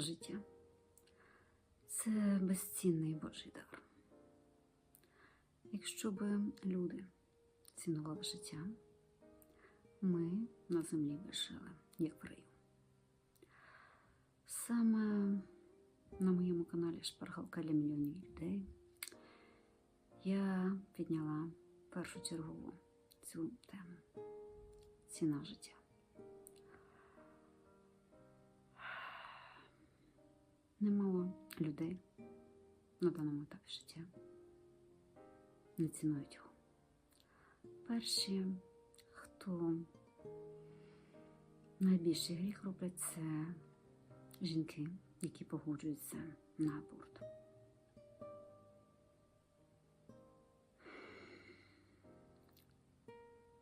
життя це безцінний Божий дар. Якщо б люди цінували життя, ми на землі би жили, як в раю. Саме на моєму каналі Шпаргалка для мільйонів людей я підняла першу чергову цю тему ціна життя. Немало людей на даному етапі життя не цінують його. Перші, хто найбільший гріх роблять, це жінки, які погоджуються на аборт.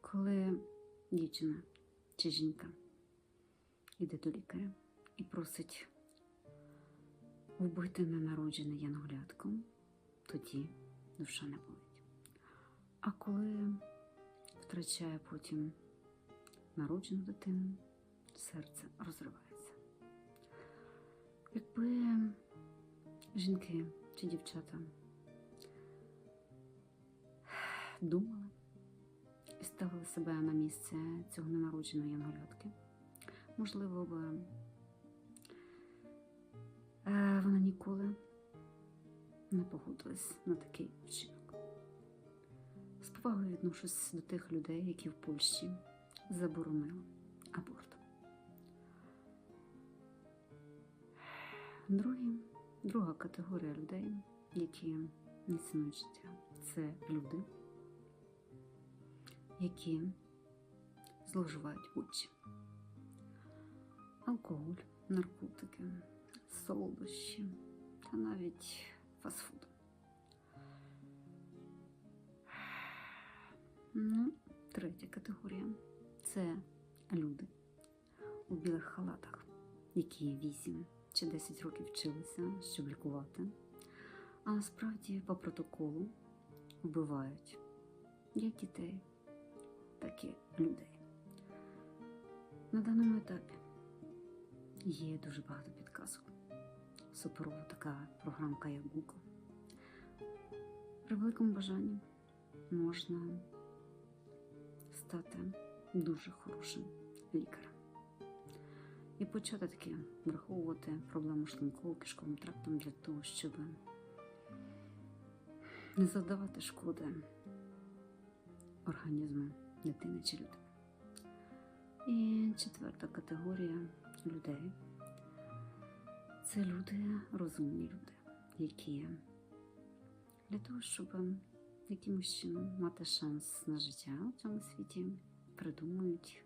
Коли дівчина чи жінка йде до лікаря і просить вбити ненароджене янголятко, тоді душа не болить. А коли втрачає потім народжену дитину, серце розривається. Якби жінки чи дівчата думали і ставили себе на місце цього ненародженої янголятки, можливо, би вона ніколи не погодилась на такий вчинок. З повагою відношусь до тих людей, які в Польщі заборонили аборт. Другі, друга категорія людей, які не цінують життя, це люди, які зловживають будь алкоголь, наркотики, солодощі та навіть фастфуд. Ну, третя категорія це люди у білих халатах, які 8 чи 10 років вчилися, щоб лікувати, а насправді по протоколу вбивають як дітей, так і людей. На даному етапі є дуже багато підказок. Суперова така програмка, як Google. При великому бажанні можна стати дуже хорошим лікарем і почати таки враховувати проблему шлунково кишковим трактом для того, щоб не завдавати шкоди організму дитини чи людини. І четверта категорія людей це люди, розумні люди, які для того, щоб якимось чином мати шанс на життя у цьому світі, придумують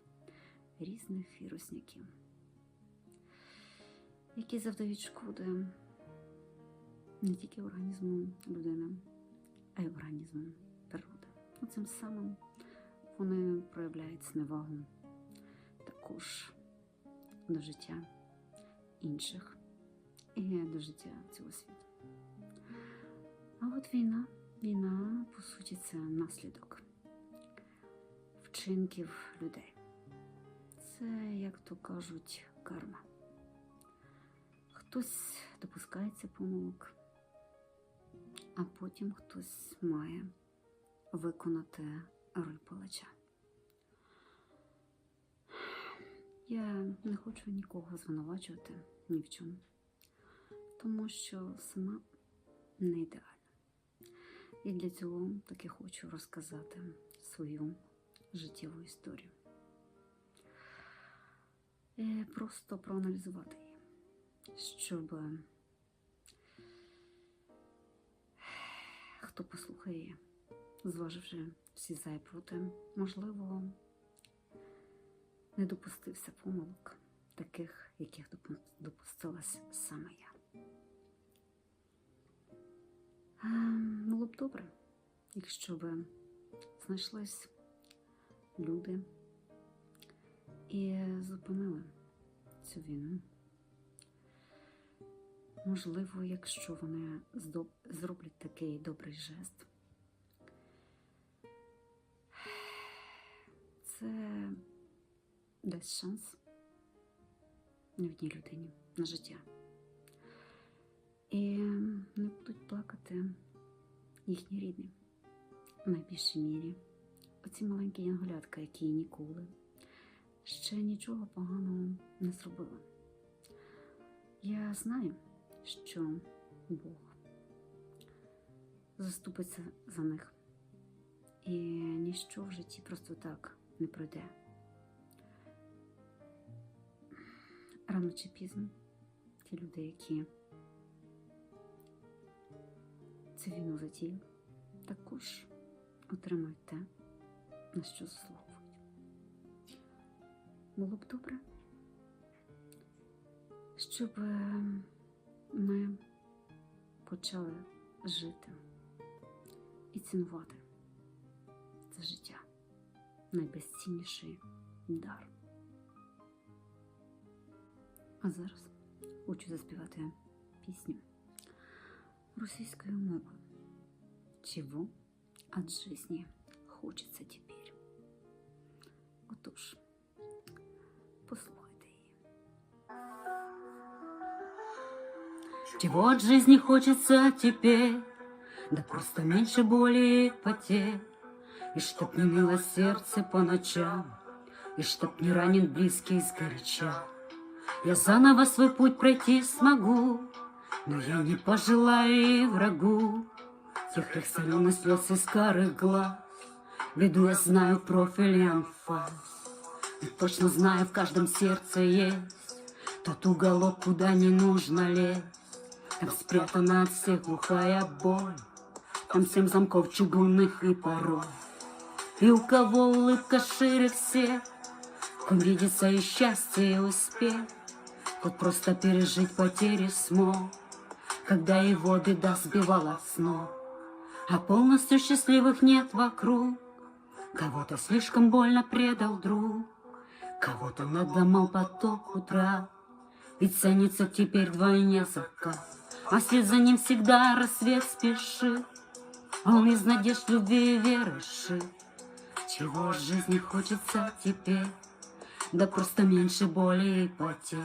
різних вірусняків, які завдають шкоди не тільки організму людини, а й організму природи. Ну, Цим самим вони проявляють зневагу також до життя інших і до життя цього світу. А от війна, війна, по суті, це наслідок вчинків людей. Це, як то кажуть, карма. Хтось допускається помилок, а потім хтось має виконати роль палача. Я не хочу нікого звинувачувати ні в чому, тому що сама не ідеальна. І для цього таки хочу розказати свою життєву історію. І просто проаналізувати її, щоб хто послухає її, зваживши всі за і проти, можливо, не допустився помилок, таких, яких допу- допустилась саме я. Було б добре, якщо б знайшлись люди і зупинили цю війну. Можливо, якщо вони зроблять такий добрий жест, це дасть шанс одній людині на життя, І не будуть плакати їхні рідні. В найбільшій мірі. Оці маленькі янголятка, які ніколи ще нічого поганого не зробили. Я знаю, що Бог заступиться за них, і ніщо в житті просто так не пройде. Рано чи пізно ті люди, які війну затіяли, також отримають те, на що заслуговують. Було б добре, щоб е, ми почали жити і цінувати це життя найбезцінніший дар. А зараз хочу заспівати пісню російською мовою. Чего от жизни хочется теперь? Отож, послухайте її. Чего от жизни хочется теперь? Да просто меньше боли и потерь. И чтоб не ныло сердце по ночам, И чтоб не ранен близкий сгоряча. Я заново свой путь пройти смогу, Но я не пожелаю и врагу Тех соленых слез из карых глаз. Веду я знаю профиль и анфас. И точно знаю, в каждом сердце есть Тот уголок, куда не нужно лезть. Там спрятана от всех глухая боль. Там семь замков чугунных и порой. И у кого улыбка шире всех, Ком видится и счастье, и успех, Тот просто пережить потери смог, Когда его беда сбивала с ног. А полностью счастливых нет вокруг, Кого-то слишком больно предал друг, Кого-то надомал поток утра, Ведь ценится теперь вдвойне закат, А вслед за ним всегда рассвет спешит, он из надежд любви и веры шит. Чего в жизни хочется теперь? Да просто меньше боли и потерь.